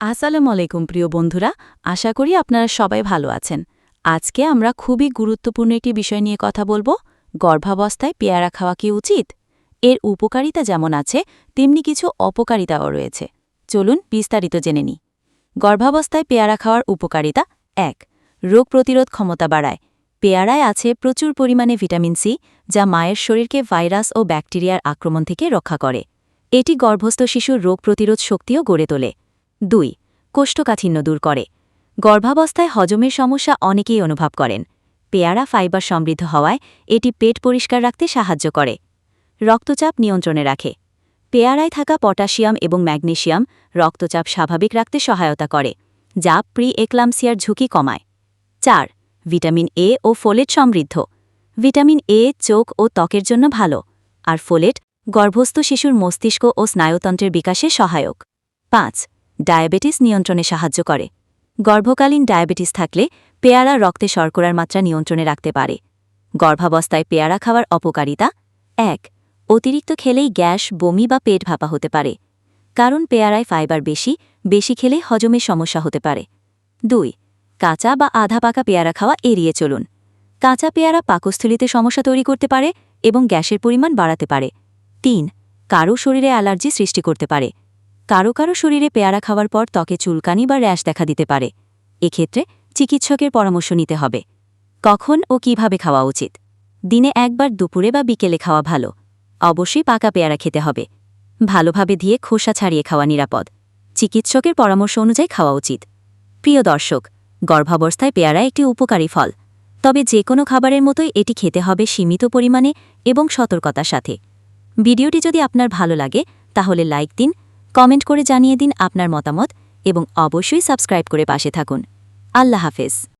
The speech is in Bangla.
আসসালামু আলাইকুম, প্রিয় বন্ধুরা। আশা করি আপনারা সবাই ভালো আছেন। আজকে আমরা খুবই গুরুত্বপূর্ণ একটি বিষয় নিয়ে কথা বলব। গর্ভাবস্থায় পেয়ারা খাওয়া কি উচিত? এর উপকারিতা যেমন আছে, তেমনি কিছু অপকারিতাও রয়েছে। চলুন বিস্তারিত জেনে নিই। গর্ভাবস্থায় পেয়ারা খাওয়ার উপকারিতা এক, রোগ প্রতিরোধ ক্ষমতা বাড়ায়। পেয়ারায় আছে প্রচুর পরিমাণে ভিটামিন সি, যা মায়ের শরীরকে ভাইরাস ও ব্যাকটেরিয়ার আক্রমণ থেকে রক্ষা করে। এটি গর্ভস্থ শিশুর রোগ প্রতিরোধ শক্তিও গড়ে তোলে। দুই, কোষ্ঠকাঠিন্য দূর করে। গর্ভাবস্থায় হজমের সমস্যা অনেকেই অনুভব করেন। পেয়ারা, ফাইবার সমৃদ্ধ হওয়ায় এটি পেট পরিষ্কার রাখতে সাহায্য করে। রক্তচাপ নিয়ন্ত্রণে রাখে। পেয়ারায় থাকা পটাশিয়াম এবং ম্যাগনেশিয়াম রক্তচাপ স্বাভাবিক রাখতে সহায়তা করে, যা প্রি এক্লামসিয়ার ঝুঁকি কমায়। চার, ভিটামিন এ ও ফোলেট সমৃদ্ধ। ভিটামিন এ চোখ ও ত্বকের জন্য ভালো, আর ফোলেট গর্ভস্থ শিশুর মস্তিষ্ক ও স্নায়ুতন্ত্রের বিকাশে সহায়ক। পাঁচ ডায়াবেটিস নিয়ন্ত্রণে সাহায্য করে। গর্ভকালীন ডায়াবেটিস থাকলে পেয়ারা রক্তে শর্করার মাত্রা নিয়ন্ত্রণে রাখতে পারে। গর্ভাবস্থায় পেয়ারা খাওয়ার অপকারিতা এক, অতিরিক্ত খেলেই গ্যাস, বমি বা পেট ভাপা হতে পারে। কারণ পেয়ারায় ফাইবার বেশি বেশি খেলে হজমের সমস্যা হতে পারে। দুই, কাঁচা বা আধা পাকা পেয়ারা খাওয়া এড়িয়ে চলুন। কাঁচা পেয়ারা পাকস্থলিতে সমস্যা তৈরি করতে পারে এবং গ্যাসের পরিমাণ বাড়াতে পারে। তিন কারও শরীরে অ্যালার্জি সৃষ্টি করতে পারে। কারও কারও শরীরে পেয়ারা খাওয়ার পর ত্বকে চুলকানি বা র্যাশ দেখা দিতে পারে। এক্ষেত্রে চিকিৎসকের পরামর্শ নিতে হবে। কখন ও কীভাবে খাওয়া উচিত? দিনে একবার দুপুরে বা বিকেলে খাওয়া ভালো। অবশ্যই পাকা পেয়ারা খেতে হবে। ভালোভাবে দিয়ে খোসা ছাড়িয়ে খাওয়া নিরাপদ। চিকিৎসকের পরামর্শ অনুযায়ী খাওয়া উচিত। প্রিয় দর্শক, গর্ভাবস্থায় পেয়ারা একটি উপকারী ফল। তবে যে কোনো খাবারের মতোই এটি খেতে হবে সীমিত পরিমাণে এবং সতর্কতার সাথে। ভিডিওটি যদি আপনার ভালো লাগে, তাহলে লাইক দিন কমেন্ট করে জানিয়ে দিন আপনার মতামত এবং অবশ্যই সাবস্ক্রাইব করে পাশে থাকুন। আল্লাহ হাফেজ।